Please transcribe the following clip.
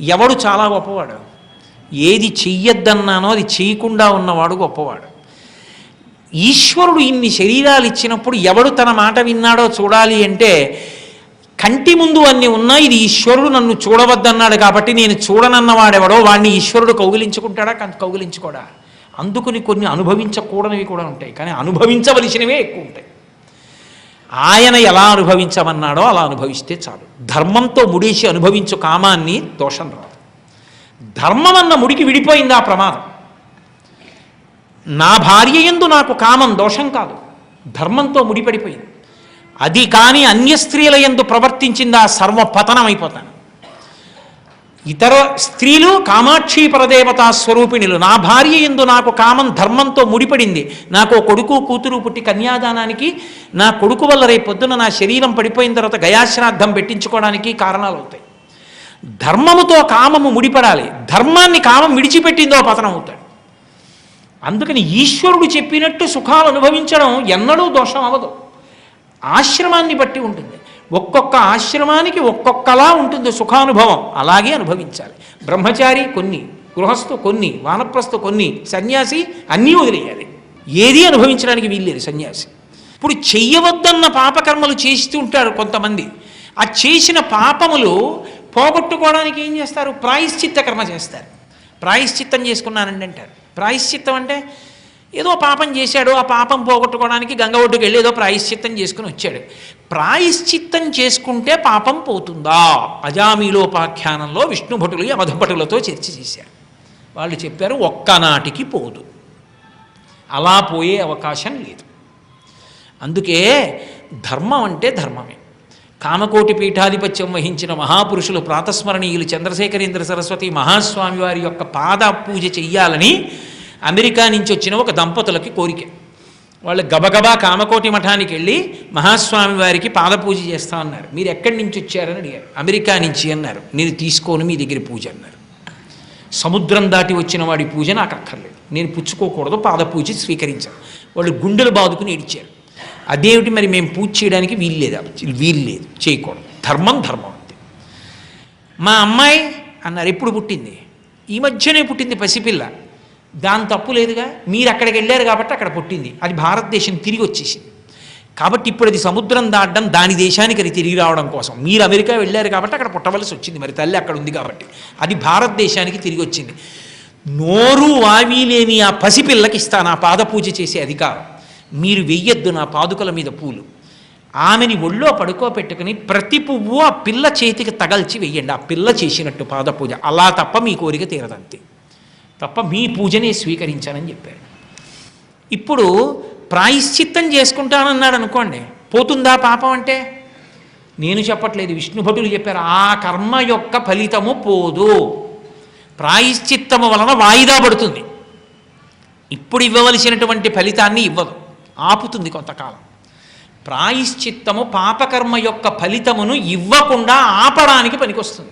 ఎవడు చాలా గొప్పవాడు? ఏది చెయ్యొద్దన్నానో అది చేయకుండా ఉన్నవాడు గొప్పవాడు. ఈశ్వరుడు ఇన్ని శరీరాలు ఇచ్చినప్పుడు ఎవడు తన మాట విన్నాడో చూడాలి అంటే కంటి ముందు అన్నీ ఉన్నా ఇది ఈశ్వరుడు నన్ను చూడవద్దన్నాడు కాబట్టి నేను చూడనన్నవాడెవడో వాడిని ఈశ్వరుడు కౌగిలించుకుంటాడా? కౌగిలించుకోడా? అందుకుని కొన్ని అనుభవించకూడనివి కూడా ఉంటాయి. కానీ అనుభవించవలసినవే ఎక్కువ ఉంటాయి. ఆయన ఎలా అనుభవించమన్నాడో అలా అనుభవిస్తే చాలు. ధర్మంతో ముడేసి అనుభవించు కామాన్ని దోషం రాదు. ధర్మం అన్న ముడికి విడిపోయింది ఆ ప్రమాదం. నా భార్య ఎందు నాకు కామం దోషం కాదు. ధర్మంతో ముడిపడిపోయింది. అది కానీ అన్య స్త్రీల ఎందు ప్రవర్తించింది ఆ సర్వ పతనం అయిపోతాను. ఇతర స్త్రీలు కామాక్షి పరదేవతా స్వరూపిణులు. నా భార్య ఎందు నాకు కామం ధర్మంతో ముడిపడింది. నాకు కొడుకు కూతురు పుట్టి కన్యాదానానికి నా కొడుకు వల్ల రేపు పొద్దున నా శరీరం పడిపోయిన తర్వాత గయాశ్రాద్ధం పెట్టించుకోవడానికి కారణాలు అవుతాయి. ధర్మముతో కామము ముడిపడాలి. ధర్మాన్ని కామం విడిచిపెట్టిందో పతనం అవుతాడు. అందుకని ఈశ్వరుడు చెప్పినట్టు సుఖాలు అనుభవించడం ఎన్నడూ దోషం అవ్వదు. ఆశ్రమాన్ని బట్టి ఉంటుంది. ఒక్కొక్క ఆశ్రమానికి ఒక్కొక్కలా ఉంటుంది సుఖానుభవం. అలాగే అనుభవించాలి. బ్రహ్మచారి కొన్ని గృహస్థు కొన్ని వానప్రస్థు కొన్ని సన్యాసి అన్నీ వదిలేయాలి. ఏది అనుభవించడానికి వీల్లేదు సన్యాసి. ఇప్పుడు చెయ్యవద్దన్న పాపకర్మలు చేస్తూ ఉంటారు కొంతమంది. ఆ చేసిన పాపములు పోగొట్టుకోవడానికి ఏం చేస్తారు? ప్రాయశ్చిత్త కర్మ చేస్తారు. ప్రాయశ్చిత్తం చేసుకున్నానండి అంటారు. ప్రాయశ్చిత్తం అంటే ఏదో పాపం చేశాడు ఆ పాపం పోగొట్టుకోవడానికి గంగ ఒడ్డుకు వెళ్ళి ఏదో ప్రాయశ్చిత్తం చేసుకుని వచ్చాడు. ప్రాయశ్చిత్తం చేసుకుంటే పాపం పోతుందా? అజామీలోపాఖ్యానంలో విష్ణుభటులు యమధభటులతో చర్చ చేశారు. వాళ్ళు చెప్పారు ఒక్కనాటికి పోదు. అలా పోయే అవకాశం లేదు. అందుకే ధర్మం అంటే ధర్మమే. కామకోటి పీఠాధిపత్యం వహించిన మహాపురుషులు ప్రాతస్మరణీయులు చంద్రశేఖరేంద్ర సరస్వతి మహాస్వామి వారి యొక్క పాద పూజ చెయ్యాలని అమెరికా నుంచి వచ్చిన ఒక దంపతులకి కోరిక. వాళ్ళు గబగబా కామకోటి మఠానికి వెళ్ళి మహాస్వామి వారికి పాదపూజ చేస్తా అన్నారు. మీరు ఎక్కడి నుంచి వచ్చారని అడిగారు. అమెరికా నుంచి అన్నారు. నేను తీసుకోను మీ దగ్గర పూజ అన్నారు. సముద్రం దాటి వచ్చిన వాడి పూజ నాకు అక్కర్లేదు. నేను పుచ్చుకోకూడదు పాదపూజ స్వీకరించాను. వాళ్ళు గుండెలు బాదుకుని ఏడిచారు. అదేమిటి మరి మేము పూజ చేయడానికి వీల్లేదా వీల్లేదు చేయకూడదు. ధర్మం ధర్మం అంతే. మా అమ్మాయి అన్నారు ఎప్పుడు పుట్టింది? ఈ మధ్యనే పుట్టింది పసిపిల్ల. దాని తప్పు లేదుగా? మీరు అక్కడికి వెళ్ళారు కాబట్టి అక్కడ పుట్టింది. అది భారతదేశం తిరిగి వచ్చేసింది. కాబట్టి ఇప్పుడు అది సముద్రం దాటడం దాని దేశానికి అది తిరిగి రావడం కోసం. మీరు అమెరికా వెళ్ళారు కాబట్టి అక్కడ పుట్టవలసి వచ్చింది. మరి తల్లి అక్కడ ఉంది కాబట్టి. అది భారతదేశానికి తిరిగి వచ్చింది. నోరు వావి లేని ఆ పసిపిల్లకి ఇస్తాను ఆ పాద పూజ చేసే అధికారం మీరు వెయ్యొద్దు నా పాదుకల మీద పూలు. ఆమెని ఒళ్ళో పడుకోపెట్టుకుని ప్రతి పువ్వు ఆ పిల్ల చేతికి తగల్చి వెయ్యండి. ఆ పిల్ల చేసినట్టు పాద పూజ అలా తప్ప మీ కోరిక తీరదంతే. తప్ప మీ పూజనే స్వీకరించానని చెప్పాడు. ఇప్పుడు ప్రాయశ్చిత్తం చేసుకుంటానన్నాడు అనుకోండి పోతుందా పాపం అంటే? నేను చెప్పట్లేదు విష్ణు భటులు చెప్పారు ఆ కర్మ యొక్క ఫలితము పోదు. ప్రాయశ్చిత్తము వలన వాయిదా పడుతుంది. ఇప్పుడు ఇవ్వవలసినటువంటి ఫలితాన్ని ఇవ్వదు. ఆపుతుంది కొంతకాలం. ప్రాయశ్చిత్తము పాపకర్మ యొక్క ఫలితమును ఇవ్వకుండా ఆపడానికి పనికొస్తుంది.